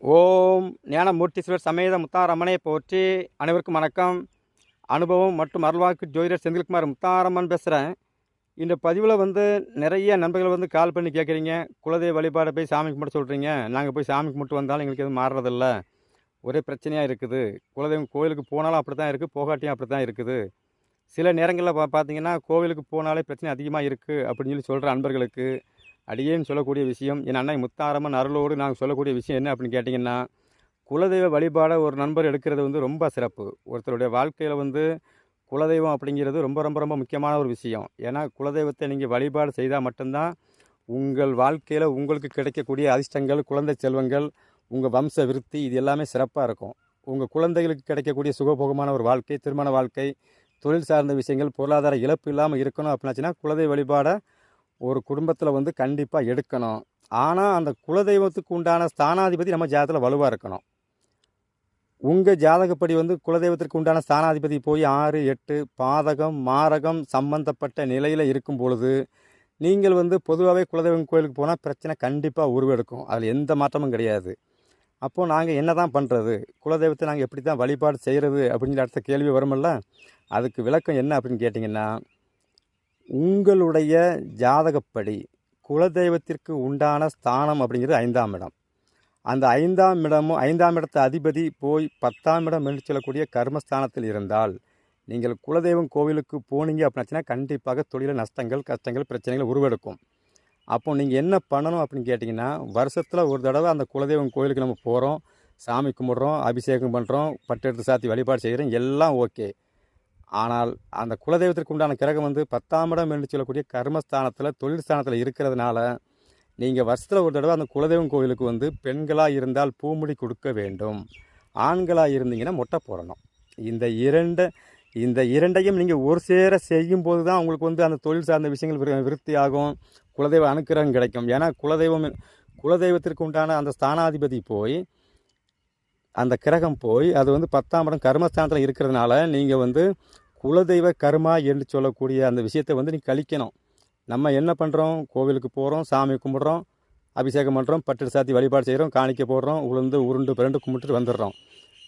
ஓம் ஞானமூர்த்தீஸ்வரர் சமேத முத்தாரம்மனை போற்றி அனைவருக்கும் வணக்கம். அனுபவம் மற்றும் அருள்வாக்கு ஜோதிடர் செந்தில்குமார் முத்தாரம்மன் பேசுகிறேன் இந்த பதிவில் வந்து நிறைய நண்பர்கள் வந்து கால் பண்ணி கேட்குறீங்க குலதெய்வ வழிபாடை போய் சாமி கும்பிட சொல்கிறீங்க நாங்கள் போய் சாமி கும்பிட்டு வந்தாலும் எங்களுக்கு எதுவும் மாறுறதில்ல. ஒரே பிரச்சனையாக இருக்குது. குலதெய்வம் கோயிலுக்கு போனாலும் அப்படி தான் இருக்குது போகாட்டியும் அப்படி தான் இருக்குது. சில நேரங்களில் பா பார்த்தீங்கன்னா கோவிலுக்கு போனாலே பிரச்சனை அதிகமாக இருக்குது அப்படின்னு சொல்லி சொல்கிற அன்பர்களுக்கு அடியேன்னு சொல்லக்கூடிய விஷயம். என் அன்னை முத்தாரம்மன் அருளோடு நாங்கள் சொல்லக்கூடிய விஷயம் என்ன அப்படின்னு கேட்டிங்கன்னா குலதெய்வ வழிபாடை ஒரு நண்பர் எடுக்கிறது வந்து ரொம்ப சிறப்பு. ஒருத்தருடைய வாழ்க்கையில் வந்து குலதெய்வம் அப்படிங்கிறது ரொம்ப ரொம்ப ரொம்ப முக்கியமான ஒரு விஷயம். ஏன்னா குலதெய்வத்தை நீங்கள் வழிபாடு செய்தால் மட்டும்தான் உங்கள் வாழ்க்கையில் உங்களுக்கு கிடைக்கக்கூடிய அதிர்ஷ்டங்கள் குழந்தை செல்வங்கள் உங்கள் வம்ச விருத்தி இது எல்லாமே சிறப்பாக இருக்கும். உங்கள் குழந்தைகளுக்கு கிடைக்கக்கூடிய சுகபோகமான ஒரு வாழ்க்கை திருமண வாழ்க்கை தொழில் சார்ந்த விஷயங்கள் பொருளாதார இழப்பு இல்லாமல் இருக்கணும் அப்படின்னாச்சுன்னா குலதெய்வ வழிபாடை ஒரு குடும்பத்தில் வந்து கண்டிப்பாக எடுக்கணும். ஆனால் அந்த குலதெய்வத்துக்கு உண்டான ஸ்தானாதிபதி நம்ம ஜாதகத்தில் வலுவாக இருக்கணும். உங்கள் ஜாதகப்படி வந்து குலதெய்வத்திற்கு உண்டான ஸ்தானாதிபதி போய் ஆறு எட்டு பாதகம் மாரகம் சம்பந்தப்பட்ட நிலையில் இருக்கும் பொழுது நீங்கள் வந்து பொதுவாகவே குலதெய்வம் கோயிலுக்கு போனால் பிரச்சனை கண்டிப்பாக உருவெடுக்கும். அதில் எந்த மாற்றமும் கிடையாது. அப்போது நாங்கள் என்ன தான் பண்ணுறது குலதெய்வத்தை நாங்கள் எப்படி தான் வழிபாடு செய்கிறது அப்படிங்கிற அடுத்த கேள்வி வருமில்ல அதுக்கு விளக்கம் என்ன அப்படின்னு கேட்டிங்கன்னா உங்களுடைய ஜாதகப்படி குலதெய்வத்திற்கு உண்டான ஸ்தானம் அப்படிங்கிறது ஐந்தாம் இடம். அந்த ஐந்தாம் இடமும் ஐந்தாம் இடத்து அதிபதி போய் பத்தாம் இடம் என்று சொல்லக்கூடிய கர்மஸ்தானத்தில் இருந்தால் நீங்கள் குலதெய்வம் கோவிலுக்கு போனீங்க அப்படின்னாச்சுன்னா கண்டிப்பாக தொழில நஷ்டங்கள் கஷ்டங்கள் பிரச்சனைகள் உருவெடுக்கும். அப்போ நீங்கள் என்ன பண்ணணும் அப்படின்னு கேட்டிங்கன்னா வருஷத்தில் ஒரு தடவை அந்த குலதெய்வம் கோவிலுக்கு நம்ம போகிறோம் சாமி கும்பிட்றோம் அபிஷேகம் பண்ணுறோம் பட்டு எடுத்து சாத்தி வழிபாடு செய்கிறோம் எல்லாம் ஓகே. ஆனால் அந்த குலதெய்வத்திற்கு உண்டான கிரகம் வந்து பத்தாம் இடம் என்று சொல்லக்கூடிய கர்மஸ்தானத்தில் தொழில் ஸ்தானத்தில் இருக்கிறதுனால நீங்கள் வருஷத்தில் ஒரு தடவை அந்த குலதெய்வம் கோவிலுக்கு வந்து பெண்களாக இருந்தால் பூமுடி கொடுக்க வேண்டும். ஆண்களாக இருந்தீங்கன்னா மொட்டை போடணும். இந்த இரண்டு இந்த இரண்டையும் நீங்கள் ஒரு சேர செய்யும் போது தான் உங்களுக்கு வந்து அந்த தொழில் சார்ந்த விஷயங்கள் விரு விருத்தி ஆகும் குலதெய்வ அனுக்கிரகம் கிடைக்கும். ஏன்னா குலதெய்வம் குலதெய்வத்திற்கு உண்டான அந்த ஸ்தானாதிபதி போய் அந்த கிரகம் போய் அது வந்து பத்தாம் படம் கர்மஸ்தானத்தில் இருக்கிறதுனால நீங்கள் வந்து குலதெய்வ கர்மா என்று சொல்லக்கூடிய அந்த விஷயத்தை வந்து நீ கழிக்கணும். நம்ம என்ன பண்ணுறோம் கோவிலுக்கு போகிறோம் சாமி கும்பிட்றோம் அபிஷேகம் பண்ணுறோம் பட்டு சாத்தி வழிபாடு செய்கிறோம் காணிக்க போடுறோம் உளுந்து உருண்டு பிறண்டு கும்பிட்டுட்டு வந்துடுறோம்.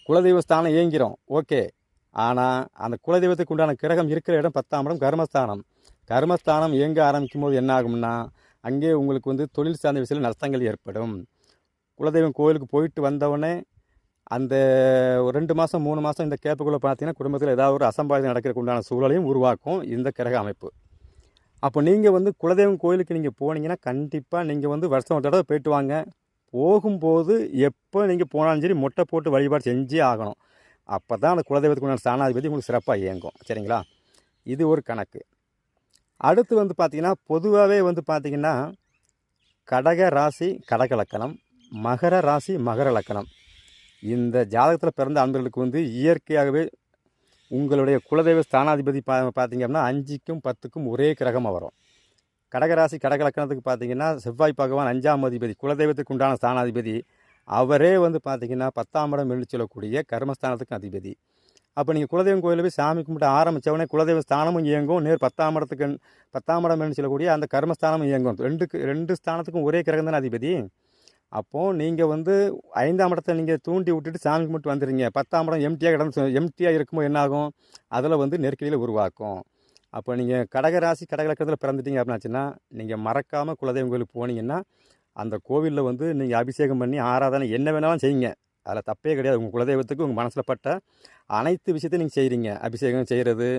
குலதெய்வ ஸ்தானம் ஏங்கிறோம் ஓகே. ஆனால் அந்த குலதெய்வத்துக்கு உண்டான கிரகம் இருக்கிற இடம் பத்தாம் இடம் கர்மஸ்தானம். கர்மஸ்தானம் இயங்க ஆரம்பிக்கும் போது என்ன ஆகும்னா அங்கே உங்களுக்கு வந்து தொழில் சார்ந்த விஷயத்தில் நஷ்டங்கள் ஏற்படும். குலதெய்வம் கோயிலுக்கு போயிட்டு வந்தவுடனே அந்த ஒரு ரெண்டு மாதம் மூணு மாதம் இந்த கேப்புக்குள்ளே பார்த்தீங்கன்னா குடும்பத்தில் ஏதாவது ஒரு அசம்பாவிதம் நடக்கிறதுக்கு உண்டான சூழலையும் உருவாக்கும் இந்த கிரக அமைப்பு. அப்போ நீங்கள் வந்து குலதெய்வம் கோயிலுக்கு நீங்கள் போனீங்கன்னா கண்டிப்பாக நீங்கள் வந்து வருஷம் ஒரு தடவை போயிட்டு வாங்க. போகும்போது எப்போ நீங்கள் போனாலும் சரி மொட்டை போட்டு வழிபாடு செஞ்சே ஆகணும். அப்போ தான் அந்த குலதெய்வத்துக்கு உண்டான ஸ்தானாதிபதி உங்களுக்கு சிறப்பாக இயங்கும். சரிங்களா? இது ஒரு கணக்கு. அடுத்து வந்து பார்த்திங்கன்னா பொதுவாகவே வந்து பார்த்திங்கன்னா கடக ராசி கடக லக்கணம் மகர ராசி மகர லக்கணம். இந்த ஜாதகத்தில் பிறந்த அன்பர்களுக்கு வந்து இயற்கையாகவே உங்களுடைய குலதெய்வ ஸ்தானாதிபதி பா பார்த்தீங்க அப்படின்னா அஞ்சுக்கும் பத்துக்கும் ஒரே கிரகமாக வரும். கடகராசி கடகலக்கணத்துக்கு பார்த்தீங்கன்னா செவ்வாய் பகவான் அஞ்சாம் அதிபதி குலதெய்வத்துக்கு உண்டான ஸ்தானாதிபதி. அவரே வந்து பார்த்தீங்கன்னா பத்தாம் இடம் எழுந்து சொல்லக்கூடிய கர்மஸ்தானத்துக்கு அதிபதி. அப்போ நீங்கள் குலதெய்வம் கோயிலில் போய் சாமி கும்பிட்டு ஆரம்பித்தவொடனே குலதெய்வ ஸ்தானமும் இயங்கும். நேர் பத்தாம் இடத்துக்கு பத்தாம் இடம் என்று சொல்லக்கூடிய அந்த கர்மஸ்தானமும் இயங்கும். ரெண்டுக்கு ரெண்டு ஸ்தானத்துக்கும் ஒரே கிரகம் தானே அதிபதி? அப்போது நீங்கள் வந்து ஐந்தாம் இடத்தை நீங்கள் தூண்டி விட்டுட்டு சாமி கும்பிட்டு வந்துடுறீங்க பத்தாம் இடம் எம்டியாக கிடந்து எம்டியாக இருக்கும்போது என்ன ஆகும் அதில் வந்து நெருக்கடியில் உருவாக்கும். அப்போ நீங்கள் கடகராசி கடகலக்கத்தில் பிறந்துட்டீங்க அப்படின்னாச்சுன்னா நீங்கள் மறக்காமல் குலதெய்வம் கோயிலுக்கு போனீங்கன்னா அந்த கோவிலில் வந்து நீங்கள் அபிஷேகம் பண்ணி ஆராதனை என்ன வேணாலும் செய்யுங்க. அதில் தப்பே கிடையாது. உங்கள் குலதெய்வத்துக்கு உங்கள் மனசில் பட்ட அனைத்து விஷயத்தையும் நீங்கள் செய்கிறீங்க அபிஷேகம் செய்கிறது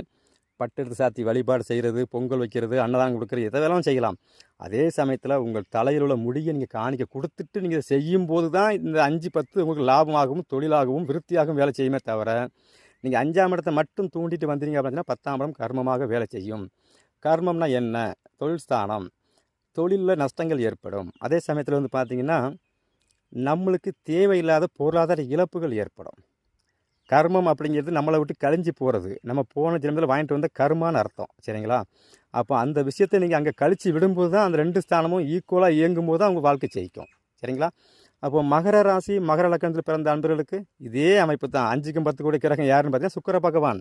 பட்டு எடுத்து சாத்தி வழிபாடு செய்கிறது பொங்கல் வைக்கிறது அன்னதானம் கொடுக்குறது எதை வேணாலும் செய்யலாம். அதே சமயத்தில் உங்கள் தலையில் உள்ள முடியை நீங்கள் காணிக்க கொடுத்துட்டு நீங்கள் செய்யும் போது தான் இந்த அஞ்சு பத்து உங்களுக்கு லாபமாகவும் தொழிலாகவும் விருத்தியாகவும் வேலை செய்யுமே தவிர நீங்கள் அஞ்சாம் இடத்தை மட்டும் தூண்டிட்டு வந்தீங்க அப்படின்னா பத்தாம் இடம் கர்மமாக வேலை செய்யும். கர்மம்னா என்ன? தொழில் ஸ்தானம். தொழிலில் நஷ்டங்கள் ஏற்படும். அதே சமயத்தில் வந்து பார்த்திங்கன்னா நம்மளுக்கு தேவையில்லாத பொருளாதார இழப்புகள் ஏற்படும். கர்மம் அப்படிங்கிறது நம்மளை விட்டு கழிஞ்சு போகிறது நம்ம போன ஜென்மத்தில் வாங்கிட்டு வந்த கர்மான்னு அர்த்தம். சரிங்களா? அப்போ அந்த விஷயத்தை நீங்கள் அங்கே கழித்து விடும்போது தான் அந்த ரெண்டு ஸ்தானமும் ஈக்குவலாக இயங்கும் போது தான் அவங்க வாழ்க்கை ஜெயிக்கும். சரிங்களா? அப்போது மகர ராசி மகர லக்கணத்தில் பிறந்த அன்பர்களுக்கு இதே அமைப்பு தான். அஞ்சுக்கும் பத்து கூட கிரகம் யாருன்னு பார்த்தீங்கன்னா சுக்கர பகவான்.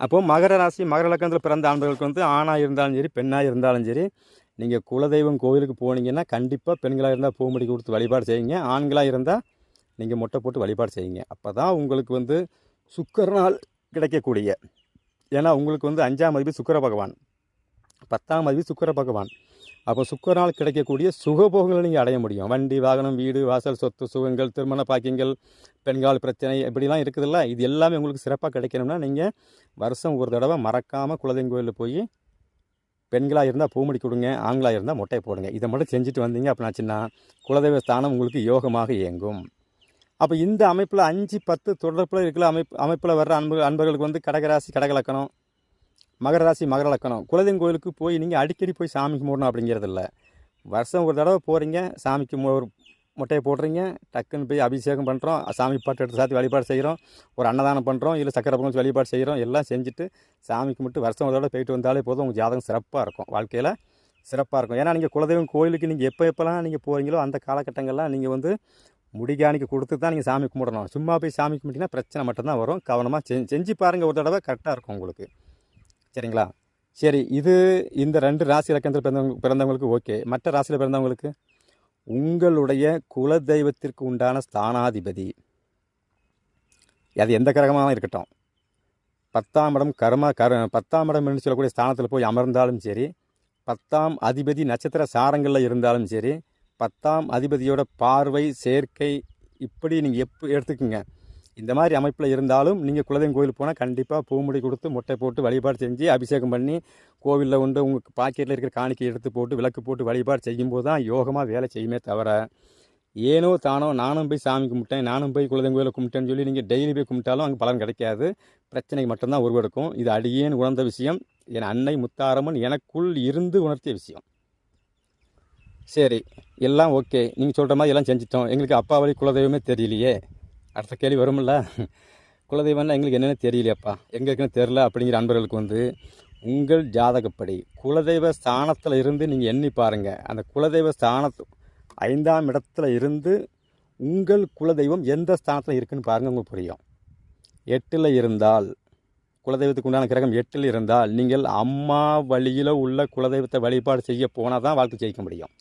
அப்போது மகர ராசி மகர லக்கணத்தில் பிறந்த ஆண்களுக்கு வந்து ஆணாக இருந்தாலும் சரி பெண்ணாக இருந்தாலும் சரி நீங்கள் குலதெய்வம் கோவிலுக்கு போனீங்கன்னா கண்டிப்பாக பெண்களாக இருந்தால் பூமுடி கொடுத்து வழிபாடு செய்யுங்க. ஆண்களாக இருந்தால் நீங்கள் மொட்டை போட்டு வழிபாடு செய்யுங்க. அப்போ தான் உங்களுக்கு வந்து சுக்கரனால் கிடைக்கக்கூடிய ஏன்னா உங்களுக்கு வந்து அஞ்சாம் மதிப்பு சுக்கர பகவான். பத்தாம் மதிப்பு சுக்கர பகவான். அப்போ சுக்கரனால் கிடைக்கக்கூடிய சுகபோகங்களை நீங்கள் அடைய முடியும். வண்டி வாகனம் வீடு வாசல் சொத்து சுகங்கள் திருமண பாக்கியங்கள் பெண்கள் பிரச்சனை இப்படிலாம் இருக்குதுல்ல இது எல்லாமே உங்களுக்கு சிறப்பாக கிடைக்கணும்னா நீங்கள் வருஷம் ஒரு தடவை மறக்காமல் குலதெய்வம் கோயிலில் போய் பெண்களாக இருந்தால் பூமடி கொடுங்க ஆண்களாக இருந்தால் மொட்டையை போடுங்க. இதை மட்டும் செஞ்சுட்டு வந்தீங்க அப்படின்னாச்சுன்னா குலதெய்வ ஸ்தானம் உங்களுக்கு யோகமாக இயங்கும். அப்போ இந்த அமைப்பில் அஞ்சு பத்து தொடர்பில் இருக்கிற அமைப்பு அமைப்பில் வர்ற அன்பு அன்பர்களுக்கு வந்து கடகராசி கடகலக்கணம் மகர ராசி மகர லக்கணம். குலதெய்வம் கோயிலுக்கு போய் நீங்கள் அடிக்கடி போய் சாமி கும்பிடணும் அப்படிங்கிறது இல்லை வருஷம் ஒரு தடவை போகிறீங்க சாமிக்கு ஒரு முட்டையை போடுறீங்க டக்குன்னு போய் அபிஷேகம் பண்ணுறோம் சாமி பாட்டு எடுத்து சாத்தி வழிபாடு செய்கிறோம் ஒரு அன்னதானம் பண்ணுறோம் இல்லை சக்கரை பொங்கல் வழிபாடு செய்கிறோம் எல்லாம் செஞ்சுட்டு சாமி கும்பிட்டு வருஷம் ஒரு தடவை போயிட்டு வந்தாலே போதும் உங்கள் ஜாதகம் சிறப்பாக இருக்கும். வாழ்க்கையில் சிறப்பாக இருக்கும். ஏன்னா நீங்கள் குலதெய்வம் கோயிலுக்கு நீங்கள் எப்போ எப்போல்லாம் நீங்கள் போகிறீங்களோ அந்த காலகட்டங்கள்லாம் நீங்கள் வந்து முடிகாணிக்கு கொடுத்து தான் நீங்கள் சாமி கும்பிடணும். சும்மா போய் சாமி கும்பிட்டீங்கன்னா பிரச்சனை மட்டும்தான் வரும். கவனமாக செஞ்சு செஞ்சு பாருங்கள் ஒரு தடவை கரெக்டாக இருக்கும் உங்களுக்கு. சரிங்களா? சரி இது இந்த ரெண்டு ராசி இலக்கணத்தில் பிறந்தவங்க பிறந்தவங்களுக்கு ஓகே. மற்ற ராசியில் பிறந்தவங்களுக்கு? உங்களுடைய குல தெய்வத்திற்கு உண்டான ஸ்தானாதிபதி. அது எந்த கிரகமாக இருக்கட்டும். பத்தாம் இடம் கர்ம கர பத்தாம் இடம் என்று சொல்லக்கூடிய ஸ்தானத்தில் போய் அமர்ந்தாலும் சரி பத்தாம் அதிபதி நட்சத்திர சாரங்களில் இருந்தாலும் சரி பத்தாம் அதிபதியோட பார்வை சேர்க்கை இப்படி நீங்கள் எப்போ எடுத்துக்கோங்க. இந்த மாதிரி அமைப்பில் இருந்தாலும் நீங்கள் குலதெய்வம் கோயிலுக்கு போனால் கண்டிப்பாக பூமுடி கொடுத்து முட்டை போட்டு வழிபாடு செஞ்சு அபிஷேகம் பண்ணி கோவிலில் உண்டு உங்கள் பாக்கெட்டில் இருக்கிற காணிக்கை எடுத்து போட்டு விளக்கு போட்டு வழிபாடு செய்யும்போது தான் யோகமாக வேலை செய்யுமே தவிர ஏனோ தானோ நானும் போய் சாமி கும்பிட்டேன் நானும் போய் குலதெய்வம் கோயிலில் கும்பிட்டேன்னு சொல்லி நீங்கள் டெய்லி போய் கும்பிட்டாலும் அங்கே பலன் கிடைக்காது. பிரச்சனைக்கு மட்டும்தான் உருவெடுக்கும். இது அடியேன்னு உணர்ந்த விஷயம். என் அன்னை முத்தாரம்மன் எனக்குள் இருந்து உணர்த்திய விஷயம். சரி எல்லாம் ஓகே. நீங்கள் சொல்கிற மாதிரி எல்லாம் செஞ்சிட்டோம். எங்களுக்கு அப்பா வழி குலதெய்வமே தெரியலையே. அடுத்த கேள்வி வரும்ல. குலதெய்வம்னா எங்களுக்கு என்னென்ன தெரியலையப்பா. எங்கே இருக்குன்னு தெரில அப்படிங்கிற அன்பர்களுக்கு வந்து உங்கள் ஜாதகப்படி குலதெய்வ ஸ்தானத்தில் இருந்து நீங்கள் எண்ணி பாருங்கள் அந்த குலதெய்வ ஸ்தானத்து ஐந்தாம் இடத்துல இருந்து உங்கள் குலதெய்வம் எந்த ஸ்தானத்தில் இருக்குதுன்னு பாருங்கள் உங்களுக்கு புரியும். எட்டில் இருந்தால் குலதெய்வத்துக்கு உண்டான கிரகம் எட்டில் இருந்தால் நீங்கள் அம்மா வழியில் உள்ள குலதெய்வத்தை வழிபாடு செய்ய போனால் தான் வாழ்க்கை ஜெயிக்க முடியும்.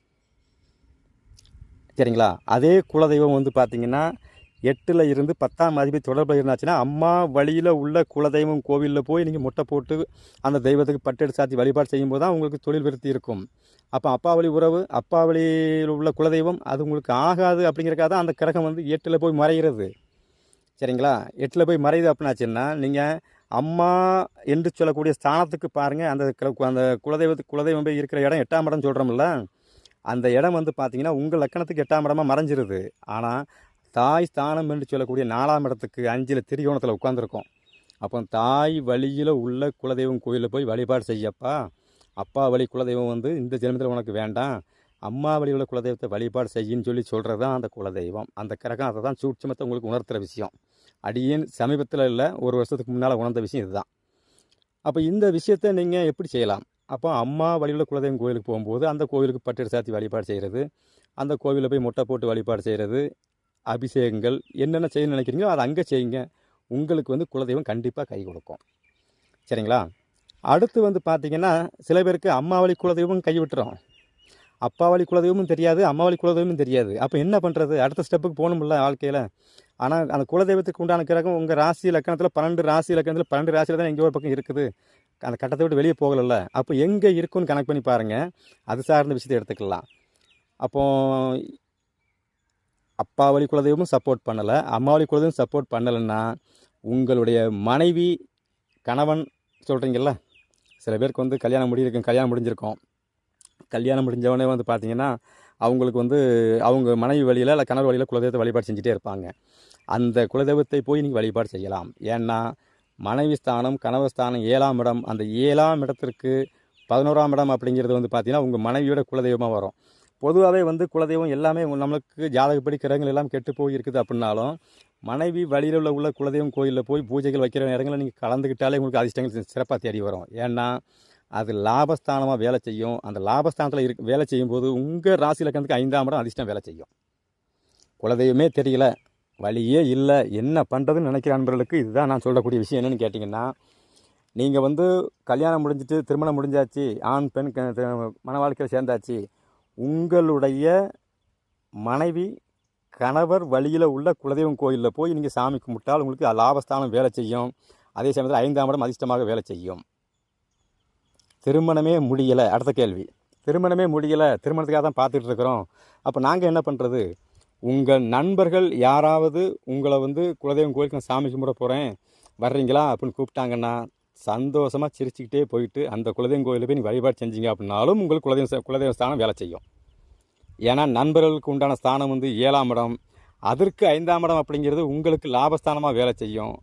சரிங்களா? அதே குலதெய்வம் வந்து பார்த்தீங்கன்னா எட்டில் இருந்து பத்தாம் அதிபதி தொடர்பில் இருந்தாச்சுன்னா அம்மா வழியில் உள்ள குலதெய்வம் கோவிலில் போய் நீங்கள் முட்டை போட்டு அந்த தெய்வத்துக்கு பட்டெடு சாத்தி வழிபாடு செய்யும்போது தான் உங்களுக்கு தொழில் விருத்தி இருக்கும். அப்போ அப்பா வழி உறவு அப்பா வழியில் உள்ள குலதெய்வம் அது உங்களுக்கு ஆகாது அப்படிங்கிறக்காக தான் அந்த கிரகம் வந்து எட்டில் போய் மறைகிறது. சரிங்களா? எட்டில் போய் மறையுது அப்படின்னாச்சுன்னா நீங்கள் அம்மா என்று சொல்லக்கூடிய ஸ்தானத்துக்கு பாருங்கள் அந்த அந்த குலதெய்வத்துக்கு குலதெய்வம் போய் இருக்கிற இடம் எட்டாம் இடம் சொல்கிறோம்ல அந்த இடம் வந்து பார்த்திங்கன்னா உங்கள் லக்கணத்துக்கு எட்டாம் இடமா மறைஞ்சிருது. ஆனால் தாய் ஸ்தானம் என்று சொல்லக்கூடிய நாலாம் இடத்துக்கு அஞ்சில் திரிகோணத்தில் உட்காந்துருக்கோம் அப்போ தாய் வழியில் உள்ள குலதெய்வம் கோயிலில் போய் வழிபாடு செய்யப்பா. அப்பா வழி குலதெய்வம் வந்து இந்த ஜென்மத்தில் உனக்கு வேண்டாம். அம்மா வழி உள்ள குலதெய்வத்தை வழிபாடு செய்யின்னு சொல்லி சொல்கிறது தான் அந்த குலதெய்வம். அந்த கிரகம் அதை தான் சூட்சமத்தை உங்களுக்கு உணர்த்துகிற விஷயம். அடியின் சமீபத்தில் இல்லை ஒரு வருஷத்துக்கு முன்னால் உணர்ந்த விஷயம் இதுதான். அப்போ இந்த விஷயத்தை நீங்கள் எப்படி செய்யலாம்? அப்போ அம்மா வழியில் குலதெய்வம் கோயிலுக்கு போகும்போது அந்த கோவிலுக்கு பட்டு சாத்தி வழிபாடு செய்கிறது அந்த கோவிலில் போய் முட்டை போட்டு வழிபாடு செய்கிறது அபிஷேகங்கள் என்னென்ன செய்யணும்னு நினைக்கிறீங்களோ அதை அங்கே செய்யுங்க. உங்களுக்கு வந்து குலதெய்வம் கண்டிப்பாக கை கொடுக்கும். சரிங்களா? அடுத்து வந்து பார்த்திங்கன்னா சில பேருக்கு அம்மா வழி குலதெய்வம் கை விட்டுரும். அப்பா வழி குலதெய்வமும் தெரியாது அம்மா வழி குலதெய்வமும் தெரியாது. அப்போ என்ன பண்ணுறது அடுத்த ஸ்டெப்புக்கு போகணும்ல வாழ்க்கையில். ஆனால் அந்த குலதெய்வத்துக்கு உண்டான கிரகம் உங்கள் ராசி லக்கணத்தில் பன்னெண்டு ராசி லக்கணத்தில் பன்னெண்டு ராசியில் தான் எங்கேயோ ஒரு பக்கம் இருக்குது. அந்த கட்டத்தை விட்டு வெளியே போகலைல்ல. அப்போ எங்கே இருக்குன்னு கணக்கு பண்ணி பாருங்கள் அது சார்ந்த விஷயத்தை எடுத்துக்கலாம். அப்போ அப்பா வழி குலதெய்வமும் சப்போர்ட் பண்ணலை. அம்மா வழி குலதெய்வம் சப்போர்ட் பண்ணலைன்னா உங்களுடைய மனைவி கணவன் சொல்கிறீங்கள சில பேருக்கு வந்து கல்யாணம் முடியிருக்கும் கல்யாணம் முடிஞ்சிருக்கும். கல்யாணம் முடிஞ்சவொடனே வந்து பார்த்தீங்கன்னா அவங்களுக்கு வந்து அவங்க மனைவி வழியில் இல்லை கணவர் வழியில் குலதெய்வத்தை வழிபாடு செஞ்சுட்டே இருப்பாங்க. அந்த குலதெய்வத்தை போய் நீங்கள் வழிபாடு செய்யலாம். ஏன்னா மனைவி ஸ்தானம் கணவர் ஸ்தானம் ஏழாம் இடம். அந்த ஏழாம் இடத்திற்கு பதினோராம் இடம் அப்படிங்கிறது வந்து பார்த்திங்கன்னா உங்கள் மனைவியோட குலதெய்வமாக வரும். பொதுவாகவே வந்து குலதெய்வம் எல்லாமே நம்மளுக்கு ஜாதகப்படி கிரகங்கள் எல்லாம் கெட்டு போய் இருக்குது அப்படின்னாலும் மனைவி வழியில் உள்ள உள்ள குலதெய்வம் கோயிலில் போய் பூஜைகள் வைக்கிற நேரங்களில் நீங்கள் கலந்துக்கிட்டாலே உங்களுக்கு அதிர்ஷ்டங்கள் சிறப்பாக தேடி வரும். ஏன்னா அது லாபஸ்தானமாக வேலை செய்யும். அந்த லாபஸ்தானத்தில் இரு வேலை செய்யும்போது உங்கள் ராசி லக்கணத்துக்கு ஐந்தாம் இடம் அதிர்ஷ்டம் வேலை செய்யும். குலதெய்வமே தெரியல. வழியே இல்லை. என்ன பண்ணுறதுன்னு நினைக்கிற அன்பர்களுக்கு இதுதான் நான் சொல்லக்கூடிய விஷயம் என்னென்னு கேட்டிங்கன்னா நீங்கள் வந்து கல்யாணம் முடிஞ்சிட்டு திருமணம் முடிஞ்சாச்சு ஆண் பெண் க- மன வாழ்க்கையில் சேர்ந்தாச்சு உங்களுடைய மனைவி கணவர் வழியில் உள்ள குலதெய்வம் கோயிலில் போய் நீங்கள் சாமி கும்பிட்டால் உங்களுக்கு லாபஸ்தானம் வேலை செய்யும். அதே சமயத்தில் ஐந்தாம் இடம் அதிர்ஷ்டமாக வேலை செய்யும். திருமணமே முடியலை. அடுத்த கேள்வி. திருமணமே முடியலை. திருமணத்துக்காக தான் பார்த்துட்டு இருக்கிறோம். அப்போ நாங்கள் என்ன பண்ணுறது உங்கள் நண்பர்கள் யாராவது உங்களை வந்து குலதெய்வம் கோயிலுக்கு நான் சாமி கும்பிட போகிறேன் வர்றீங்களா அப்படின்னு கூப்பிட்டாங்கன்னா சந்தோஷமாக சிரிச்சுக்கிட்டே போயிட்டு அந்த குலதெய்வம் கோயிலில் போய் நீங்கள் வழிபாடு செஞ்சீங்க அப்படின்னாலும் உங்களுக்கு குலதெய்வம் குலதெய்வ ஸ்தானம் வேலை செய்யும். ஏன்னா நண்பர்களுக்கு உண்டான ஸ்தானம் வந்து ஏழாம் இடம். அதற்கு ஐந்தாம் இடம் அப்படிங்கிறது உங்களுக்கு லாபஸ்தானமாக வேலை செய்யும்.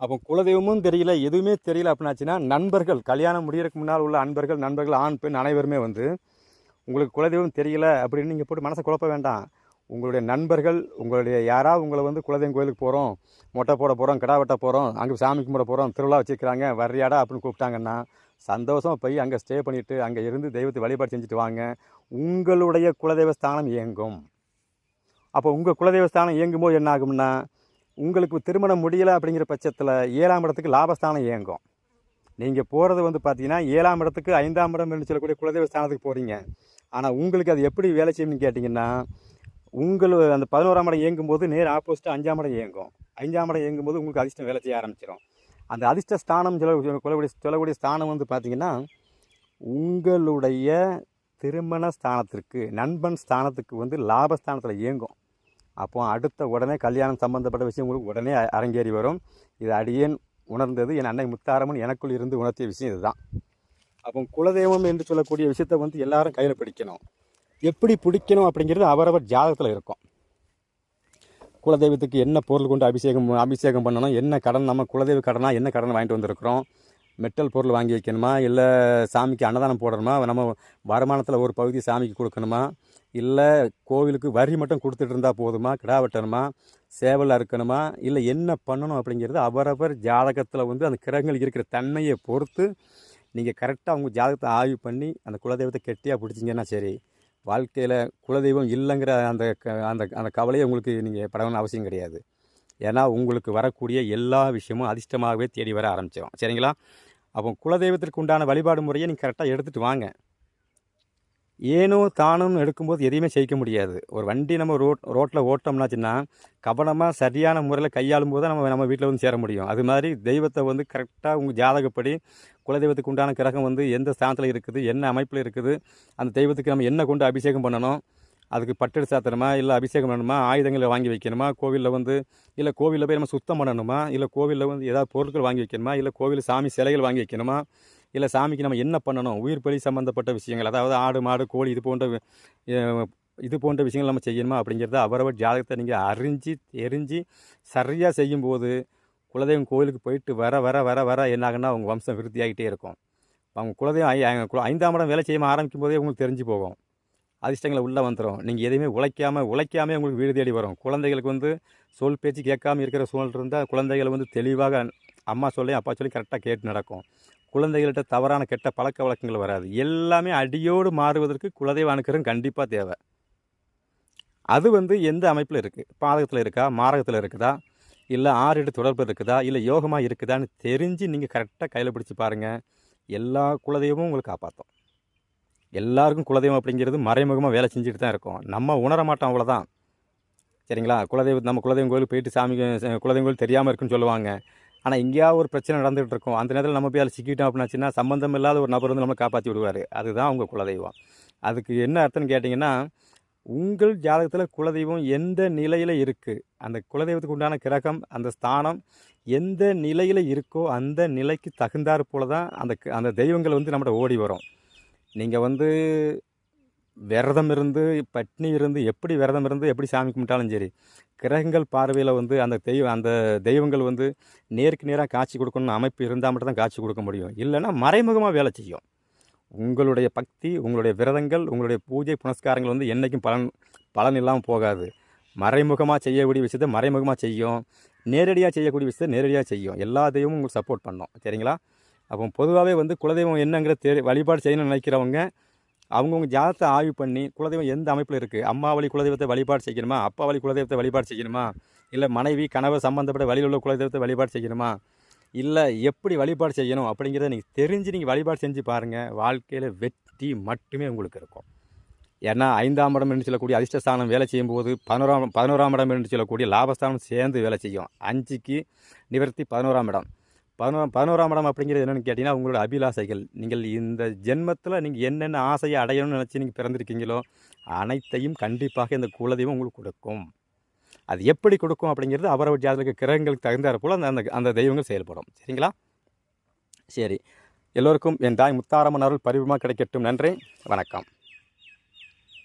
அப்போ குலதெய்வமும் தெரியல எதுவுமே தெரியல அப்படின்னாச்சுன்னா நண்பர்கள் கல்யாணம் முடியறதுக்கு முன்னால் உள்ள அன்பர்கள் நண்பர்கள் ஆண் பெண் அனைவருமே வந்து உங்களுக்கு குலதெய்வம் தெரியல அப்படின்னு நீங்கள் போட்டு மனசை குழப்ப வேண்டாம். உங்களுடைய நண்பர்கள் உங்களுடைய யாராவது உங்களை வந்து குலதெய்வம் கோயிலுக்கு போகிறோம் மொட்டை போட போகிறோம் கிடா வெட்ட போகிறோம் அங்கே சாமி கும்பிட போகிறோம் திருவிழா வச்சுருக்கிறாங்க வர்றியாடா அப்படின்னு கூப்பிட்டாங்கன்னா சந்தோஷமாக போய் அங்கே ஸ்டே பண்ணிவிட்டு அங்கே இருந்து தெய்வத்தை வழிபாடு செஞ்சுட்டு வாங்க. உங்களுடைய குலதெய்வ ஸ்தானம் இயங்கும். அப்போ உங்கள் குலதெய்வ ஸ்தானம் இயங்கும்போது என்ன ஆகும்னா உங்களுக்கு திருமணம் முடியலை அப்படிங்கிற பட்சத்தில் ஏழாம் இடத்துக்கு லாபஸ்தானம் இயங்கும். நீங்கள் போகிறது வந்து பார்த்தீங்கன்னா ஏழாம் இடத்துக்கு ஐந்தாம் இடம் என்று சொல்லக்கூடிய குலதெய்வ ஸ்தானத்துக்கு போகிறீங்க ஆனால் உங்களுக்கு அது எப்படி வேலை செய்யும்னு கேட்டிங்கன்னா உங்கள் அந்த பதினோராம் இடம் இயங்கும் போது நேர் ஆப்போசிட்டாக அஞ்சாம் இடம் இயங்கும். அஞ்சாம் இடம் இயங்கும் போது உங்களுக்கு அதிர்ஷ்டம் வேலை செய்ய ஆரம்பிச்சிடும் அந்த அதிர்ஷ்ட ஸ்தானம் சொல்ல சொல்லக்கூடிய சொல்லக்கூடிய ஸ்தானம் வந்து பார்த்திங்கன்னா உங்களுடைய திருமண ஸ்தானத்திற்கு நண்பன் ஸ்தானத்துக்கு வந்து லாபஸ்தானத்தில் இயங்கும். அப்போ அடுத்த உடனே கல்யாணம் சம்பந்தப்பட்ட விஷயம் உங்களுக்கு உடனே அரங்கேறி வரும். இது அடியேன் உணர்ந்தது. என் அன்னை முத்தாரமன் எனக்குள் இருந்து உணர்த்திய விஷயம் இதுதான். அப்போ குலதெய்வம் என்று சொல்லக்கூடிய விஷயத்தை வந்து எல்லாரும் கையில் பிடிக்கணும். எப்படி பிடிக்கணும் அப்படிங்கிறது அவரவர் ஜாதகத்தில் இருக்கும். குலதெய்வத்துக்கு என்ன பொருள் கொண்டு அபிஷேகம் அபிஷேகம் பண்ணணும் என்ன கடன் நம்ம குலதெய்வ கடனா என்ன கடன் வாங்கிட்டு வந்திருக்கிறோம்? மெட்டல் பொருள் வாங்கி வைக்கணுமா? இல்லை சாமிக்கு அன்னதானம் போடணுமா? நம்ம வருமானத்தில் ஒரு பகுதி சாமிக்கு கொடுக்கணுமா? இல்லை கோவிலுக்கு வரி மட்டும் கொடுத்துட்டு இருந்தால் போதுமா? கிடா வெட்டணுமா? சேவல் அறுக்கணுமா? இல்லை என்ன பண்ணணும் அப்படிங்கிறது அவரவர் ஜாதகத்தில் வந்து அந்த கிரகங்கள் இருக்கிற தன்மையை பொறுத்து நீங்கள் கரெக்டாக உங்கள் ஜாதகத்தை ஆய்வு பண்ணி அந்த குலதெய்வத்தை கெட்டியாக பிடிச்சிங்கன்னா சரி வாழ்க்கையில் குலதெய்வம் இல்லைங்கிற அந்த க- அந்த அந்த கவலையை உங்களுக்கு நீங்கள் படணும்னு அவசியம் கிடையாது. ஏன்னா உங்களுக்கு வரக்கூடிய எல்லா விஷயமும் அதிர்ஷ்டமாகவே தேடி வர ஆரம்பிச்சிடும் சரிங்களா? அப்போ குலதெய்வத்திற்கு உண்டான வழிபாடு முறையை நீங்கள் கரெக்டாக எடுத்துகிட்டு வாங்க. ஏனோ தானும் எடுக்கும்போது எதையுமே ஜெயிக்க முடியாது. ஒரு வண்டி நம்ம ரோட் ரோட்டில் ஓட்டோம்னாச்சுன்னா கவனமாக சரியான முறையில் கையாளும் போது தான் நம்ம நம்ம வீட்டில் வந்து சேர முடியும். அது மாதிரி தெய்வத்தை வந்து கரெக்டாக உங்கள் ஜாதகப்படி குலதெய்வத்துக்கு உண்டான கிரகம் வந்து எந்த ஸ்தானத்தில் இருக்குது என்ன அமைப்பில் இருக்குது அந்த தெய்வத்துக்கு நம்ம என்ன கொண்டு அபிஷேகம் பண்ணணும் அதுக்கு பட்டு சாத்தணுமா இல்லை அபிஷேகம் பண்ணணுமா ஆயுதங்களை வாங்கி வைக்கணுமா கோவிலில் வந்து இல்லை கோவிலில் போய் நம்ம சுத்தம் பண்ணணுமா இல்லை கோவிலில் வந்து ஏதாவது பொருட்கள் வாங்கி வைக்கணுமா இல்லை கோவில் சாமி சிலைகள் வாங்கி வைக்கணுமா இல்லை சாமிக்கு நம்ம என்ன பண்ணணும்? உயிர் பலி சம்மந்தப்பட்ட விஷயங்கள் அதாவது ஆடு மாடு கோழி இது போன்ற இது போன்ற விஷயங்கள் நம்ம செய்யணுமா அப்படிங்கிறத அவரவர் ஜாதகத்தை நீங்கள் அறிஞ்சு தெரிஞ்சு சரியாக செய்யும்போது குலதெய்வம் கோயிலுக்கு போயிட்டு வர வர வர வர என்னாகுன்னா அவங்க வம்சம் விருத்தியாகிட்டே இருக்கும். அவங்க குலதெய்வம் ஐ- ஐந்தாம் இடம் வேலை செய்ய ஆரம்பிக்கும் போதே உங்களுக்கு தெரிஞ்சு போகும். அதிர்ஷ்டங்களை உள்ளே வந்துடும் நீங்கள் எதையுமே உழைக்காமல் உழைக்காமே உங்களுக்கு வீடு தேடி வரும். குழந்தைகளுக்கு வந்து சொல் பேச்சு கேட்காம இருக்கிற சூழல் இருந்தால் குழந்தைகள் வந்து தெளிவாக அம்மா சொல்லி அப்பா சொல்லி கரெக்டாக கேட்டு நடக்கும். குழந்தைகள்கிட்ட தவறான கெட்ட பழக்க வழக்கங்கள் வராது. எல்லாமே அடியோடு மாறுவதற்கு குலதெய்வ அனுக்கிறம் கண்டிப்பாக தேவை. அது வந்து எந்த அமைப்பில் இருக்குது பாதகத்தில் இருக்கா? மாரகத்தில் இருக்குதா? இல்லை ஆறு தொடர்பு இருக்குதா? இல்லை யோகமாக இருக்குதான்னு தெரிஞ்சு நீங்கள் கரெக்டாக கையில் பிடிச்சி பாருங்கள் எல்லா குலதெய்வமும் உங்களுக்கு காப்பாற்றும் எல்லாருக்கும் குலதெய்வம் அப்படிங்கிறது மறைமுகமாக வேலை செஞ்சுட்டு தான் இருக்கும். நம்ம உணர மாட்டோம் அவ்வளோதான் சரிங்களா? குலதெய்வம் நம்ம குலதெய்வம் கோயிலுக்கு போயிட்டு சாமி குலதெய்வம் கோயில் தெரியாமல் இருக்குன்னு சொல்லுவாங்க. ஆனால் எங்கேயாவது ஒரு பிரச்சனை நடந்துகிட்டு இருக்கும் அந்த நேரத்தில் நம்ம போய் அதில் சிக்கிட்டோம் அப்படின்னாச்சுன்னா சம்மந்தம் இல்லாத ஒரு நபர் வந்து நம்மளை காப்பாற்றி விடுவார். அதுதான் உங்கள் குலதெய்வம். அதுக்கு என்ன அர்த்தம்னு கேட்டிங்கன்னா உங்கள் ஜாதகத்தில் குலதெய்வம் எந்த நிலையில் இருக்குது அந்த குலதெய்வத்துக்கு உண்டான கிரகம் அந்த ஸ்தானம் எந்த நிலையில் இருக்கோ அந்த நிலைக்கு தகுந்தாற் போல தான் அந்த க- அந்த தெய்வங்கள் வந்து நம்மகிட்ட ஓடி வரும். நீங்கள் வந்து விரதம் இருந்து பட்னி இருந்து எப்படி விரதம் இருந்து எப்படி சாமி கும்பிட்டாலும் சரி கிரகங்கள் பார்வையில் வந்து அந்த தெய்வம் அந்த தெய்வங்கள் வந்து நேருக்கு நேராக காட்சி கொடுக்கணும்னு அமைப்பு இருந்தால் மட்டும் தான் காட்சி கொடுக்க முடியும். இல்லைன்னா மறைமுகமாக வேலை செய்யும். உங்களுடைய பக்தி உங்களுடைய விரதங்கள் உங்களுடைய பூஜை புனஸ்காரங்கள் வந்து என்றைக்கும் பலன் பலன் இல்லாமல் போகாது. மறைமுகமாக செய்யக்கூடிய விஷயத்தை மறைமுகமாக செய்யும். நேரடியாக செய்யக்கூடிய விஷயத்தை நேரடியாக செய்யும். எல்லா தெய்வமும் உங்களுக்கு சப்போர்ட் பண்ணோம். சரிங்களா? அப்போ பொதுவாகவே வந்து குலதெய்வம் என்னங்கிற தெரி வழிபாடு செய்யணும்னு நினைக்கிறவங்க அவங்கவுங்க ஜாதத்தை ஆய்வு பண்ணி குலதெய்வம் எந்த அமைப்பில் இருக்குது அம்மா வழி குலதெய்வத்தை வழிபாடு செய்யணுமா? அப்பா வழி குலதெய்வத்தை வழிபாடு செய்யணுமா? இல்லை மனைவி கணவர் சம்பந்தப்பட்ட வழியில் உள்ள குலதெய்வத்தை வழிபாடு செய்யணுமா? இல்லை எப்படி வழிபாடு செய்யணும் அப்படிங்கிறத நீங்கள் தெரிஞ்சு நீங்கள் வழிபாடு செஞ்சு பாருங்கள் வாழ்க்கையில் வெற்றி மட்டுமே உங்களுக்கு இருக்கும். ஏன்னா ஐந்தாம் இடம் என்று சொல்லக்கூடிய அதிர்ஷ்டஸ்தானம் வேலை செய்யும்போது பதினோராம் பதினோராம் இடம் என்று சொல்லக்கூடிய லாபஸ்தானம் சேர்ந்து வேலை செய்யும். அஞ்சுக்கு நிவர்த்தி பதினோராம் இடம். பதினோரா பதினோராம் இடம் அப்படிங்கிறது என்னென்னு கேட்டிங்கன்னா உங்களோட அபிலாசைகள். நீங்கள் இந்த ஜென்மத்தில் நீங்கள் என்னென்ன ஆசையை அடையணும்னு நினச்சி நீங்கள் பிறந்திருக்கீங்களோ அனைத்தையும் கண்டிப்பாக இந்த குலதெய்வம் உங்களுக்கு கொடுக்கும். அது எப்படி கொடுக்கும் அப்படிங்கிறது அவரவர் ஜாதக கிரகங்களுக்கு தகுந்தாற் போல் அந்த அந்த அந்த தெய்வங்கள் செயல்படும். சரிங்களா? சரி. எல்லோருக்கும் என் தாய் முத்தாரம்மன் அருள் பரிபூர்ணமாக கிடைக்கட்டும். நன்றி. வணக்கம்.